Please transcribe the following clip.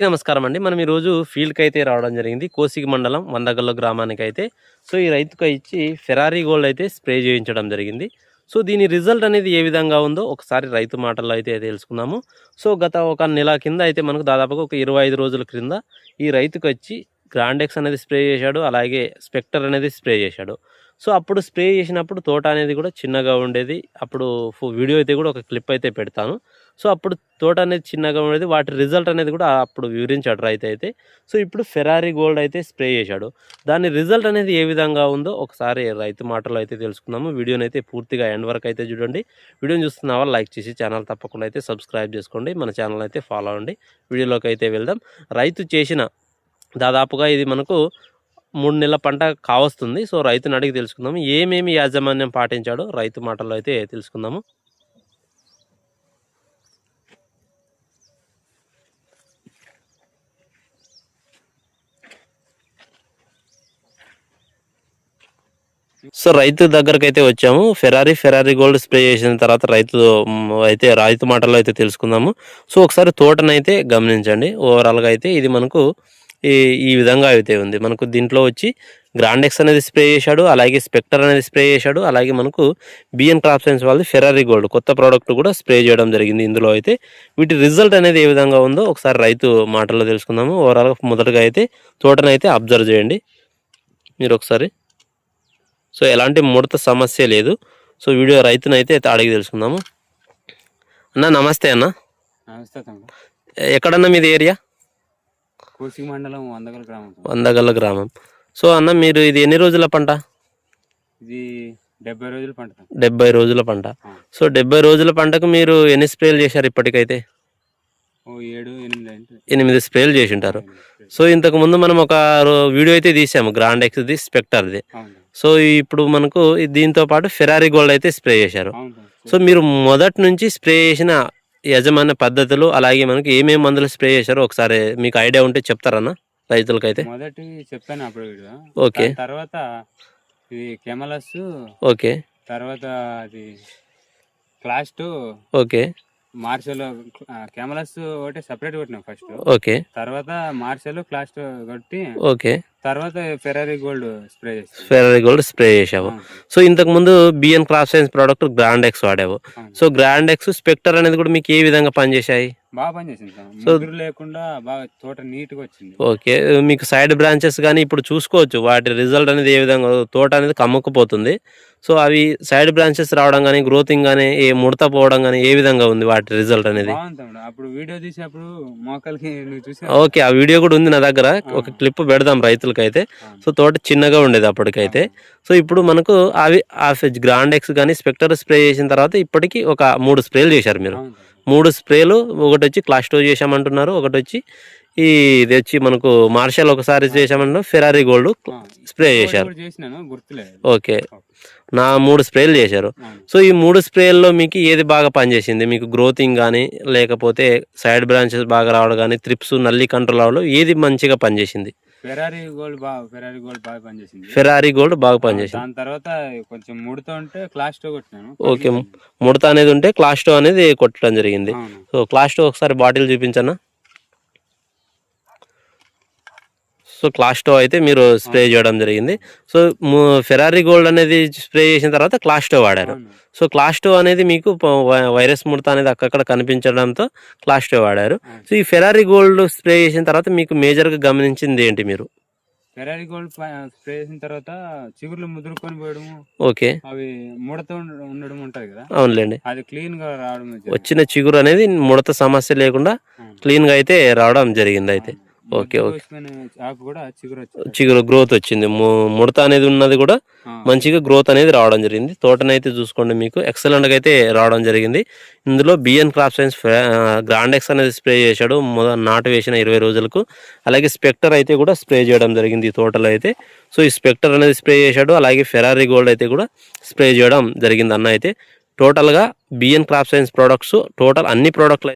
నమస్కారం అండి. మనం ఈరోజు ఫీల్డ్కి అయితే రావడం జరిగింది. కోసిగి మండలం వందగల్లో గ్రామానికి అయితే సో ఈ రైతుకు ఇచ్చి ఫెరారీ గోల్డ్ అయితే స్ప్రే చేయించడం జరిగింది. సో దీని రిజల్ట్ అనేది ఏ విధంగా ఉందో ఒకసారి రైతు మాటల్లో అయితే తెలుసుకున్నాము సో గత ఒక నెల కింద అయితే మనకు దాదాపుగా ఒక ఇరవై ఐదు రోజుల క్రింద ఈ రైతుకు వచ్చి గ్రాండెక్స్ అనేది స్ప్రే చేశాడు. అలాగే స్పెక్టర్ అనేది స్ప్రే చేశాడు. సో అప్పుడు స్ప్రే చేసినప్పుడు తోట అనేది కూడా చిన్నగా ఉండేది. అప్పుడు వీడియో అయితే కూడా ఒక క్లిప్ అయితే పెడతాను. సో అప్పుడు తోట అనేది చిన్నగా ఉండేది. వాటి రిజల్ట్ అనేది కూడా అప్పుడు వివరించాడు రైతు అయితే. సో ఇప్పుడు ఫెరారీ గోల్డ్ అయితే స్ప్రే చేశాడు. దాని రిజల్ట్ అనేది ఏ విధంగా ఉందో ఒకసారి రైతు మాటలో అయితే తెలుసుకుందాము. వీడియోని అయితే పూర్తిగా ఎండ్ వరకు అయితే చూడండి. వీడియోని చూస్తున్న వాళ్ళు లైక్ చేసి ఛానల్ తప్పకుండా అయితే సబ్స్క్రైబ్ చేసుకోండి. మన ఛానల్ అయితే ఫాలో అవ్వండి. వీడియోలోకి అయితే వెళ్దాం. రైతు చేసిన దాదాపుగా ఇది మనకు మూడు నెలల పంట కావస్తుంది. సో రైతుని అడిగి తెలుసుకుందాము ఏమేమి యాజమాన్యం పాటించాడో రైతు మాటల్లో అయితే తెలుసుకుందాము. సో రైతు దగ్గరకు అయితే వచ్చాము. ఫెరారీ ఫెరారీ గోల్డ్ స్ప్రే చేసిన తర్వాత రైతు అయితే రైతు మాటల్లో అయితే తెలుసుకుందాము. సో ఒకసారి తోటనైతే గమనించండి. ఓవరాల్గా అయితే ఇది మనకు ఈ ఈ విధంగా అయితే ఉంది. మనకు దీంట్లో వచ్చి గ్రాండెక్స్ అనేది స్ప్రే చేశాడు అలాగే స్పెక్టర్ అనేది స్ప్రే చేశాడు అలాగే మనకు బిఎన్ క్రాప్ సైన్స్ వాళ్ళది ఫెరారీ గోల్డ్ కొత్త ప్రోడక్ట్ కూడా స్ప్రే చేయడం జరిగింది ఇందులో అయితే. వీటి రిజల్ట్ అనేది ఏ విధంగా ఉందో ఒకసారి రైతు మాటల్లో తెలుసుకుందాము. ఓవరాల్గా మొదటగా అయితే తోటనైతే అబ్జర్వ్ చేయండి. మీరు ఒకసారి. సో ఎలాంటి ముడత సమస్య లేదు. సో వీడియో రైతునైతే అడిగి తెలుసుకుందాము. అన్న నమస్తే అన్న. నమస్తే ఎక్కడన్నా మీది ఏరియా? కోసిగి మండలం వందగల గ్రామం. వందగల్ల గ్రామం సో అన్న మీరు ఇది ఎన్ని రోజుల పంట ఇది డెబ్బై రోజులు పంట. డెబ్బై రోజుల పంట. సో డెబ్బై రోజుల పంటకు మీరు ఎన్ని స్ప్రేలు చేశారు ఇప్పటికైతే ఎనిమిది స్ప్రేలు చేసి ఉంటారు సో ఇంతకు ముందు మనం ఒక వీడియో అయితే తీసాము గ్రాండ్ ఎక్స్ది స్పెక్టర్ది. సో ఇప్పుడు మనకు దీంతో పాటు ఫెరారీ గోల్డ్ అయితే స్ప్రే చేశారు. సో మీరు మొదటి నుంచి స్ప్రే చేసిన యజమాన్య పద్ధతులు అలాగే మనకి ఏమేమి మందులు స్ప్రే చేశారో ఒకసారి మీకు ఐడియా ఉంటే చెప్తారన్నా రైతులకైతే? మొదటి చెప్పాను అప్పుడు వీడియో. ఓకే. తర్వాత ఇది కెమలస్ ఓకే. తర్వాత అది క్లాస్ టూ ఓకే. మార్షల్ కెమలస్ ఒకటి సపరేట్ కొట్టినాం ఫస్ట్ ఓకే. తర్వాత మార్షల్ క్లాస్ కొట్టి ఓకే. తర్వాత ఫెరారీ గోల్డ్ స్ప్రే చేస్తాం ఫెరారీ గోల్డ్ స్ప్రే చేసావు సో ఇంతకు ముందు BN crop science product grand X వాడావు. So grand X spectre అనేది కూడా మీకు ఏ విధంగా పనిచేశాయి? బాగా పనిచేసింది లేకుండా బాగా తోట నీట్గా వచ్చింది. ఓకే మీకు సైడ్ బ్రాంచెస్ కానీ ఇప్పుడు చూసుకోవచ్చు. వాటి రిజల్ట్ అనేది ఏ విధంగా తోట అనేది కమ్ముకుపోతుంది. సో అవి సైడ్ బ్రాంచెస్ రావడం కానీ గ్రోతింగ్ కానీ ఏ ముడత పోవడం కానీ ఏ విధంగా ఉంది వాటి రిజల్ట్ అనేది. అప్పుడు వీడియో మోకాలకి చూసి ఓకే ఆ వీడియో కూడా ఉంది నా దగ్గర. ఒక క్లిప్ పెడదాం రైతులకైతే. సో తోట చిన్నగా ఉండేది అప్పటికైతే. సో ఇప్పుడు మనకు అవి ఆ గ్రాండ్ ఎక్స్ కానీ స్పెక్టర్ స్ప్రే చేసిన తర్వాత ఇప్పటికి ఒక మూడు స్ప్రేలు చేశారు మీరు. మూడు స్ప్రేలు ఒకటి వచ్చి క్లాస్టో చేశామంటున్నారు ఒకటి వచ్చి ఈ ఇది వచ్చి మనకు మార్షల్ ఒకసారి చేశామంటున్నారు ఫెరారీ గోల్డ్ స్ప్రే చేశారు. ఓకే. నా మూడు స్ప్రేలు చేశారు. సో ఈ మూడు స్ప్రేల్లో మీకు ఏది బాగా పనిచేసింది? మీకు గ్రోతింగ్ కానీ లేకపోతే సైడ్ బ్రాంచెస్ బాగా రావడం కానీ త్రిప్స్ నల్లి కంట్రోల్ అవడం ఏది మంచిగా పనిచేసింది? ఫెరారీ గోల్డ్ బాగా ఫెరారీ గోల్డ్ బాగా పనిచేసింది. ఫెరారీ గోల్డ్ బాగా పనిచేసింది. దాని తర్వాత కొంచెం ముడుతూ ఉంటే క్లాస్ టూ కొట్టినాను. ఓకే ముడత అనేది ఉంటే క్లాస్ టో అనేది కొట్టడం జరిగింది. సో క్లాస్ టో ఒకసారి బాటిల్ చూపించన్నా సో క్లాస్ టో అయితే మీరు స్ప్రే చేయడం జరిగింది. సో ఫెరారీ గోల్డ్ అనేది స్ప్రే చేసిన తర్వాత క్లాస్ టో వాడారు. సో క్లాస్ టో అనేది మీకు వైరస్ ముడత అనేది అక్కడక్కడ కనిపించడంతో క్లాస్ టో వాడారు. సో ఈ ఫెరారీ గోల్డ్ స్ప్రే చేసిన తర్వాత మీకు మేజర్గా గమనించింది ఏంటి మీరు? ఫెరారీ గోల్డ్ స్ప్రే చేసిన తర్వాత చిగుర్లు ముదురుకొని పోయడము ఓకే. అవి ముడత ఉండ- ఉండడం ఉంటది కదా? అవునులేండి. అది క్లీన్గా రావడం. వచ్చిన చిగురు అనేది ముడత సమస్య లేకుండా అవును. క్లీన్గా అయితే రావడం జరిగింది అయితే ఓకే, ఓకే. కోసుకొని ఆకు కూడా చిగురు గ్రోత్ వచ్చింది. ముడత అనేది ఉన్నది కూడా. మంచిగా గ్రోత్ అనేది రావడం జరిగింది. తోటనైతే చూసుకోండి మీకు. ఎక్సలెంట్గా అయితే రావడం జరిగింది. ఇందులో బిఎన్ క్రాప్ సైన్స్ గ్రాండెక్స్ అనేది స్ప్రే చేశాడు. మొద నాటు వేసిన ఇరవై రోజులకు. అలాగే స్పెక్టర్ అయితే కూడా స్ప్రే చేయడం జరిగింది ఈ తోటలో అయితే. సో ఈ స్పెక్టర్ అనేది స్ప్రే చేశాడు. అలాగే ఫెరారీ గోల్డ్ అయితే కూడా స్ప్రే చేయడం జరిగింది అన్న అయితే. టోటల్గా BN crop science products total అన్ని ప్రోడక్ట్లు